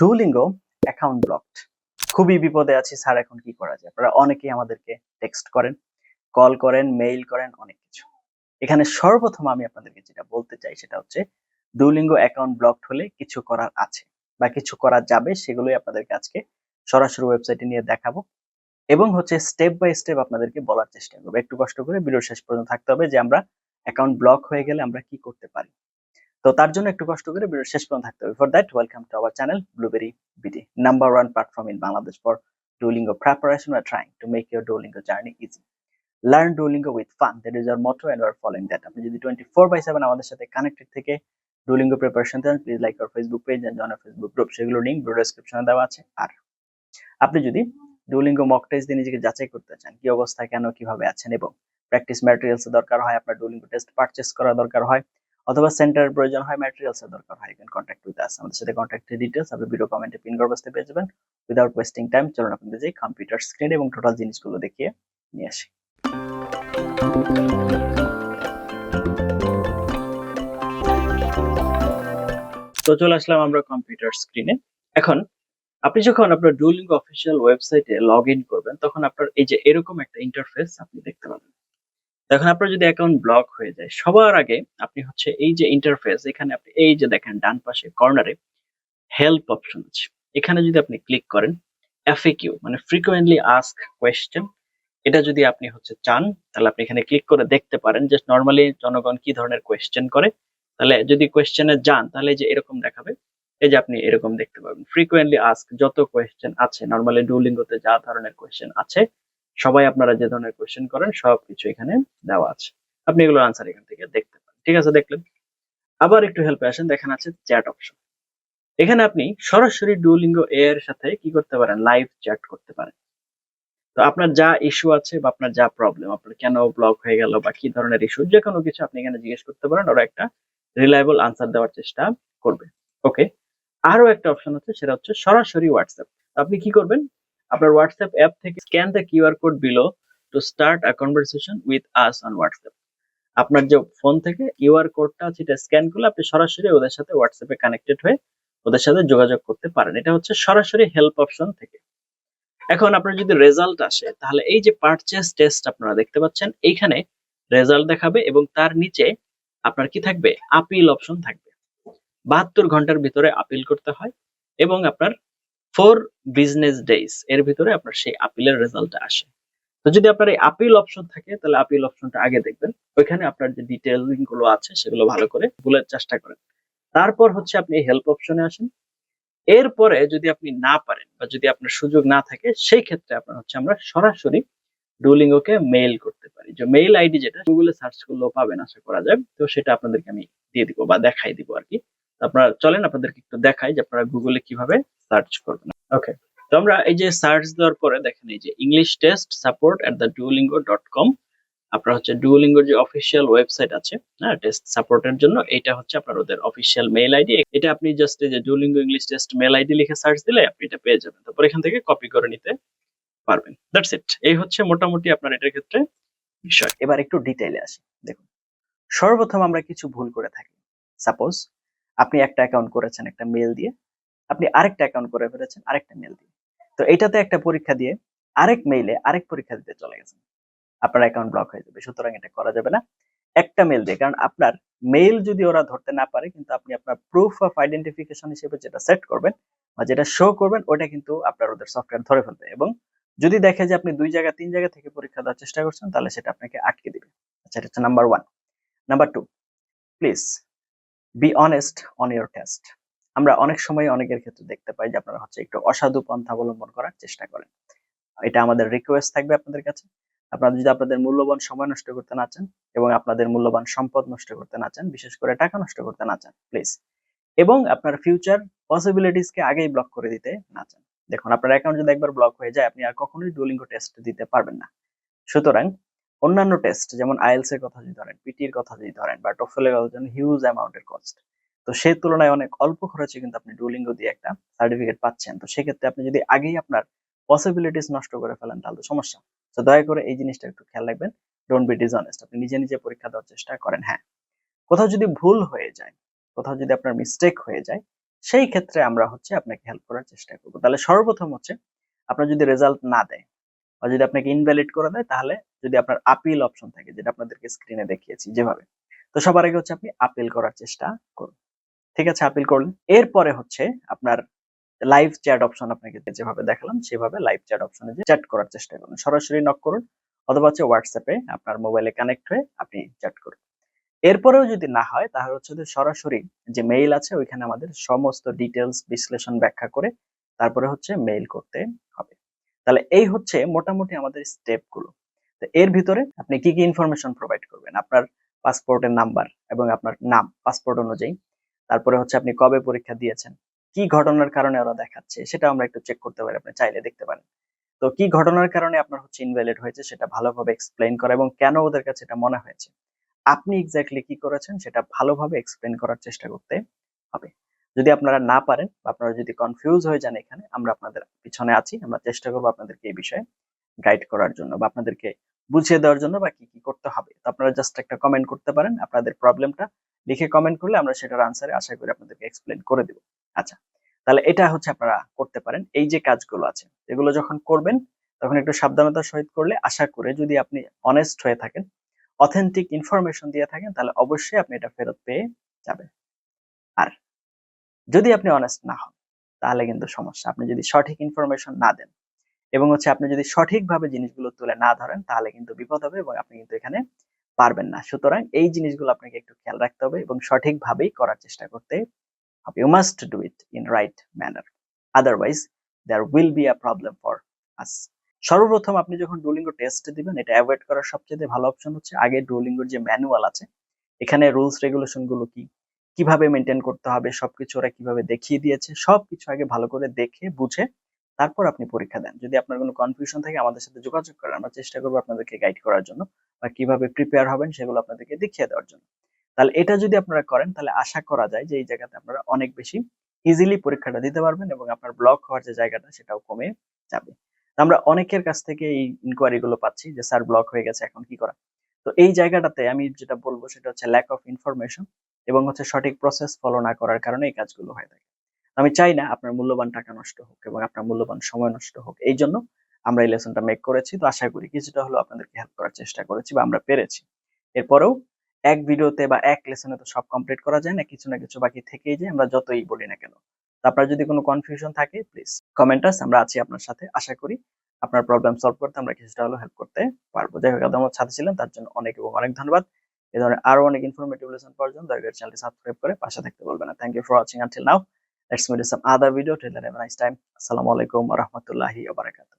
Duolingo account blocked খুবই বিপদে আছি, স্যার, এখন কি করা যায়? আপনারা অনেকেই আমাদেরকে টেক্সট করেন কল করেন মেইল করেন, অনেক কিছু। এখানে সর্বপ্রথম আমি আপনাদেরকে যেটা বলতে চাই সেটা হচ্ছে ডুলিঙ্গো অ্যাকাউন্ট ব্লকড হলে কিছু করার আছে বা কিছু করা যাবে, সেগুলোই আপনাদেরকে আজকে সরাসরি ওয়েবসাইটে নিয়ে দেখাবো এবং হচ্ছে স্টেপ বাই স্টেপ আপনাদেরকে বলার চেষ্টা করব। একটু কষ্ট করে ভিডিও শেষ পর্যন্ত থাকতে হবে যে আমরা অ্যাকাউন্ট ব্লক হয়ে গেলে আমরা কি করতে পারি। তো তার জন্য একটু কষ্ট করে ভিডিও শেষ পর্যন্ত থাকতে হবে for that welcome to our channel blueberry BD number one platform in Bangladesh for Duolingo preparation or trying to make your Duolingo journey easy. Learn Duolingo with fun. That is our motto we are following that. আপনি যদি 24 by 7 আমাদের সাথে connected থেকে Duolingo preparation then please like our Facebook page and join Facebook group সেগুলো link video ডেসক্রিপশনে দেওয়া আছে আর আপনি যদি Duolingo মক টেস্ট দিয়ে নিজেকে যাচাই করতে চান, কি অবস্থায়, কেন, কীভাবে আছেন এবং প্র্যাকটিস ম্যাটেরিয়ালস দরকার হয়, আপনার Duolingo টেস্ট পারচেজ করা দরকার হয় অথবা সেন্টারের প্রয়োজন হয় ম্যাটেরিয়ালস এর দরকার হয়। ইউ কন্ট্যাক্ট উইথ আস আমাদের সাথে কন্ট্যাক্টের ডিটেইলস আপনি ভিডিও কমেন্টে পিন করে বসতে পেয়ে যাবেন। উইদাউট ওয়েস্টিং টাইম চলুন আপনাদের যে কম্পিউটার স্ক্রিন এবং টোটাল জিনিসগুলো দেখিয়ে নিয়ে আসি। তো চলে আসলাম আমরা কম্পিউটার স্ক্রিনে এখন, আপনি যখন আপনার ডুলিং অফিসিয়াল ওয়েবসাইটে লগ ইন করবেন, তখন আপনার এই যে এরকম একটা ইন্টারফেস আপনি দেখতে পাবেন। এখন আপনার যদি অ্যাকাউন্ট ব্লক হয়ে যায়, সবার আগে আপনি হচ্ছে এই যে ইন্টারফেস এখানে আপনি এই যে দেখেন ডান পাশে কর্নারে হেল্প অপশন আছে। এখানে যদি আপনি ক্লিক করেন এফএকিউ মানে ফ্রিকোয়েন্টলি আস্ক কোয়েশ্চেন এটা যদি আপনি হচ্ছে চান, তাহলে আপনি এখানে ক্লিক করে দেখতে পারেন যে নর্মালি জনগণ কি ধরনের কোয়েশ্চেন করে। তাহলে যদি কোয়েশ্চেনে যান, তাহলে যে এরকম দেখাবে, এই যে আপনি এরকম দেখতে পাবেন। ফ্রিকোয়েন্টলি আস্ক যত কোয়েশ্চেন আছে নর্মালি ডুলিঙ্গোতে যা ধরনের কোয়েশ্চেন আছে সবাই আপনারা যে ধরনের কোয়েশ্চেন করেন, সবকিছু এখানে দেওয়া আছে। আপনি এগুলোর আনসার এখান থেকে দেখতে পারেন ঠিক আছে, দেখলেন? আবার একটু হেল্পে আসেন, দেখেন আছে চ্যাট অপশন এখানে আপনি সরাসরি ডুলিঙ্গো এ এর সাথে কি করতে পারেন? লাইভ চ্যাট করতে পারেন। তো আপনার যা ইস্যু আছে বা আপনার যা প্রবলেম আপনার কেন ব্লক হয়ে গেল বা কি ধরনের ইস্যু যে কোনো কিছু আপনি এখানে জিজ্ঞেস করতে পারেন, ওরা একটা রিলায়েবল আনসার দেওয়ার চেষ্টা করবে। ওকে আরও একটা অপশন আছে, সেটা হচ্ছে সরাসরি হোয়াটসঅ্যাপ আপনি কি করবেন? আপনার হোয়াটসঅ্যাপ অ্যাপ থেকে scan the QR code below to start a conversation with us on WhatsApp আপনার যে ফোন থেকে কিউআর কোডটা আছে, এটা স্ক্যান করলে আপনি সরাসরি ওদের সাথে হোয়াটসঅ্যাপে কানেক্টেড হয়ে ওদের সাথে যোগাযোগ করতে পারেন। এটা হচ্ছে সরাসরি হেল্প অপশন থেকে। এখন আপনার যদি রেজাল্ট আসে, তাহলে এই যে পারচেস টেস্ট আপনারা দেখতে পাচ্ছেন, এইখানে রেজাল্ট দেখাবে এবং তার নিচে আপনার কি থাকবে? আপিল অপশন থাকবে। বাহাত্তর ঘণ্টার ভিতরে আপিল করতে হয় এবং আপনার ফোর বিজনেস ডেইজ এর ভিতরে আপনার সেই আপিলের রেজাল্ট আসে। তো যদি আপনার এই আপিল অপশন থাকে, তাহলে আপিল অপশনটা আগে দেখবেন। ওইখানে আপনার যে ডিটেইলিংগুলো আছে, সেগুলো ভালো করে ভুলের চেষ্টা করেন। তারপর হচ্ছে আপনি হেল্প অপশনে আসেন। এরপরে যদি আপনি না পারেন বা যদি আপনার সুযোগ না থাকে, সেই ক্ষেত্রে আপনার হচ্ছে আমরা সরাসরি ডুলিঙ্গোকে মেইল করতে পারি। যে মেইল আইডি যেটা গুগলে সার্চ করলেও পাবেন, আশা করা যায়। তো সেটা আপনাদেরকে আমি দিয়ে দিব বা দেখাই দিব আর কি। আপনারা চলেন, আপনাদেরকে একটু দেখাই যে আপনারা গুগলে কীভাবে সার্চ করবেন। ওকে তো আমরা এই যে সার্চ দেওয়ার পরে দেখেন এই যে English test support at the Duolingo dot com আপনার হচ্ছে ডুলিঙ্গোর যে অফিসিয়াল ওয়েবসাইট আছে হ্যাঁ টেস্ট সাপোর্টের জন্য, এটা হচ্ছে আপনার ওদের অফিসিয়াল মেইল আইডি এটা আপনি জাস্ট এই যে Duolingo English test mail ID লিখে সার্চ দিলে আপনি এটা পেয়ে যাবেন। তারপর এখান থেকে কপি করে নিতে পারবেন। দ্যাটস ইট এই হচ্ছে মোটামুটি আপনার এটার ক্ষেত্রে বিষয়। এবার একটু ডিটেইলে আসি। দেখুন, সর্বপ্রথম আমরা কিছু ভুল করে থাকি। সাপোজ আপনি একটা অ্যাকাউন্ট করেছেন, একটা মেল দিয়ে। আপনি আরেকটা অ্যাকাউন্ট করে ফেলেছেন, আরেকটা মেল দিয়ে। তো এটাতে একটা পরীক্ষা দিয়ে আরেক মেইলে আরেক পরীক্ষা দিতে চলে গেছেন। আপনার অ্যাকাউন্ট ব্লক হয়ে যাবে, সুতরাং এটা করা যাবে না। একটা মেল দিয়ে, কারণ আপনার মেইল যদি ওরা ধরতে না পারে, কিন্তু আপনি আপনার প্রুফ অফ আইডেন্টিফিকেশন হিসেবে যেটা সেট করবেন বা যেটা শো করবেন, ওটা কিন্তু আপনার ওদের সফটওয়্যার ধরে ফেলবে। এবং যদি দেখে যে আপনি দুই জায়গা, তিন জায়গা থেকে পরীক্ষা দেওয়ার চেষ্টা করছেন, তাহলে সেটা আপনাকে আটকে দিবে। আচ্ছা এটা হচ্ছে number one number two please be honest on your test আমরা অনেক সময় অনেকের ক্ষেত্রে দেখতে পাই যে আপনারা হচ্ছে একটু অসাধু পন্থা অবলম্বন করার চেষ্টা করেন। এটা আমাদের রিকোয়েস্ট থাকবে আপনাদের কাছে। আপনারা যদি আপনাদের মূল্যবান সময় নষ্ট করতে না চান এবং আপনাদের মূল্যবান সম্পদ নষ্ট করতে না চান, বিশেষ করে টাকা নষ্ট করতে না চান প্লিজ এবং আপনার ফিউচার পসিবিলিটিসকে আগেই ব্লক করে দিতে না চান। দেখুন, আপনার অ্যাকাউন্ট যদি একবার ব্লক হয়ে যায়, আপনি আর কখনোই ডুলিঙ্গো টেস্ট দিতে পারবেন না। সুতরাং অন্যান্য টেস্ট যেমন আইএলস এর কথা যদি ধরেন পিটি পিটির কথা যদি ধরেন, বা টোফেলের কথা ধরেন হিউজ অ্যামাউন্টের কস্ট তো সেই তুলনায় অনেক অল্প খরচে কিন্তু আপনি ডুলিঙ্গো দিয়ে একটা সার্টিফিকেট পাচ্ছেন। তো সেক্ষেত্রে আপনি যদি আগেই আপনার পসিবিলিটিস নষ্ট করে ফেলেন, তাহলে তো সমস্যা। তো দয়া করে এই জিনিসটা একটু খেয়াল রাখবেন। ডোন্ট বি ডিসঅনেস্ট আপনি নিজে নিজে পরীক্ষা দেওয়ার চেষ্টা করেন হ্যাঁ। কোথাও যদি ভুল হয়ে যায়, কোথাও যদি আপনার মিস্টেক হয়ে যায়, সেই ক্ষেত্রে আমরা হচ্ছে আপনাকে হেল্প করার চেষ্টা করব। তাহলে সর্বপ্রথম হচ্ছে, আপনার যদি রেজাল্ট না দেয় বা যদি আপনাকে ইনভ্যালিড করে দেয়, তাহলে যদি আপনার আপিল অপশন থাকে, যেটা আপনাদেরকে স্ক্রিনে দেখিয়েছি যেভাবে, তো সবার আগে হচ্ছে আপনি আপিল করার চেষ্টা করুন। ঠিক আছে আপিল করলেন। এরপরে হচ্ছে আপনার লাইভ চ্যাট অপশন আপনাকে যেভাবে দেখালাম, সেভাবে লাইভ চ্যাট অপশনে চ্যাট করার চেষ্টা করুন। সরাসরি নক করুন, অথবা হচ্ছে হোয়াটসঅ্যাপে আপনার মোবাইলে কানেক্ট হয়ে আপনি চ্যাট করুন। এরপরেও যদি না হয়, তাহলে হচ্ছে যে সরাসরি যে মেইল আছে, ওইখানে আমাদের সমস্ত ডিটেলস বিশ্লেষণ ব্যাখ্যা করে তারপরে হচ্ছে মেইল করতে হবে। তাহলে এই হচ্ছে মোটামুটি আমাদের স্টেপগুলো। তো এর ভিতরে আপনি কি কি ইনফরমেশন প্রোভাইড করবেন? আপনার পাসপোর্টের নাম্বার এবং আপনার নাম পাসপোর্ট অনুযায়ী। তারপরে হচ্ছে আপনি কবে পরীক্ষা দিয়েছেন? কি ঘটনার কারণে ওরা দেখাচ্ছে? সেটা আমরা একটু চেক করতে পারি, আপনি চাইলে দেখতে পারেন। তো কি ঘটনার কারণে আপনার হচ্ছে ইনভ্যালিড হয়েছে সেটা ভালোভাবে এক্সপ্লেন করা এবং কেন ওদের কাছে এটা মনে হয়েছে? আপনি এক্স্যাক্টলি কি করেছেন সেটা ভালোভাবে এক্সপ্লেন করার চেষ্টা করতে হবে। যদি আপনারা না পারেন আপনারা যদি কনফিউজ হয়ে যান এখানে, আমরা আপনাদের পিছনে আছি, আমরা চেষ্টা করব আপনাদেরকে এই বিষয়ে গাইড করার জন্য বা আপনাদেরকে বুঝিয়ে দেওয়ার জন্য বা কি কি করতে হবে। তো আপনারা জাস্ট একটা কমেন্ট করতে পারেন, আপনাদের প্রবলেমটা লিখে কমেন্ট করলে আমরা সেটার আনসারে আশা করি আপনাদেরকে এক্সপ্লেন করে দেব। আচ্ছা তাহলে এটা হচ্ছে আপনারা করতে পারেন। এই যে কাজগুলো আছে, এগুলো যখন করবেন, তখন একটু সাবধানতার সহিত করলে আশা করে যদি আপনি অনেস্ট হয়ে থাকেন অথেন্টিক ইনফরমেশন দিয়ে থাকেন, তাহলে অবশ্যই আপনি এটা ফেরত পেয়ে যাবেন। আর যদি আপনি অনেস্ট না হন, তাহলে কিন্তু সমস্যা। আপনি যদি সঠিক ইনফরমেশন না দেন এবং হচ্ছে আপনি যদি সঠিকভাবে জিনিসগুলো তুলে না ধরেন, তাহলে কিন্তু বিপদ হবে এবং আপনি কিন্তু এখানে পারবেন না। সুতরাং এই জিনিসগুলো আপনাকে একটু খেয়াল রাখতে হবে এবং সঠিকভাবেই করার চেষ্টা করতে হবে। You must do it in right manner otherwise there will be a problem for us সর্বপ্রথম আপনি যখন ডুলিঙ্গো টেস্ট দিবেন, এটা অ্যাভয়েড করার সবচেয়ে ভালো অপশন হচ্ছে, আগে ডুলিঙ্গোর যে ম্যানুয়াল আছে, এখানে রুলস রেগুলেশনগুলো কি? কীভাবে মেনটেন করতে হবে, সবকিছু ওরা কীভাবে দেখিয়ে দিয়েছে, সবকিছু আগে ভালো করে দেখে, বুঝে তারপর আপনি পরীক্ষা দেন। যদি আপনার কোনো কনফিউশন থাকে, আমাদের সাথে যোগাযোগ করেন। আমরা চেষ্টা করব আপনাদেরকে গাইড করার জন্য বা কীভাবে প্রিপেয়ার হবেন সেগুলো আপনাদেরকে দেখিয়ে দেওয়ার জন্য। তাহলে এটা যদি আপনারা করেন, তাহলে আশা করা যায় যে এই জায়গাতে আপনারা অনেক বেশি ইজিলি পরীক্ষাটা দিতে পারবেন এবং আপনার ব্লক হওয়ার যে জায়গাটা, সেটাও কমে যাবে। আমরা অনেকের কাছ থেকে এই ইনকোয়ারি গুলো পাচ্ছি যে, স্যার ব্লক হয়ে গেছে, এখন কি করা? তো এই জায়গাটাতে আমি যেটা বলব, সেটা হচ্ছে ল্যাক অফ ইনফরমেশন এবং হচ্ছে সঠিক প্রসেস ফলো না করার কারণে এই কাজগুলো হয়ে থাকে। আমি চাই না আপনার মূল্যবান টাকা নষ্ট হোক এবং আপনার মূল্যবান সময় নষ্ট হোক। এই জন্য আমরা এই লেসনটা মেক করেছি। তো আশা করি কিছুটা হলো আপনাদেরকে হেল্প করার চেষ্টা করেছি বা আমরা পেরেছি। এরপরেও এক ভিডিওতে বা এক লেসনে তো সব কমপ্লিট করা যায় না, কিছু না কিছু বাকি থেকেই যায়, আমরা যতই বলি না কেন। আপনার যদি কোনো কনফিউশন থাকে প্লিজ কমেন্টাস আমরা আছি আপনার সাথে। আশা করি আপনার প্রবলেম সলভ করতে আমরা কিছুটা হলেও হেল্প করতে পারব। যাই হোক আমার সাথে ছিলেন, তার জন্য অনেক এবং অনেক ধন্যবাদ। এই ধরনের আরও অনেক ইনফরমেটিভ লেসন পাওয়ার জন্য দয়া করে চ্যানেলটি সাবস্ক্রাইব করে পাশে থাকতে বলবেন না। Thank you for watching until now let's meet some other video till then have nice time আসসালামু আলাইকুম ওয়া রাহমাতুল্লাহি ওয়া বারাকাতুহু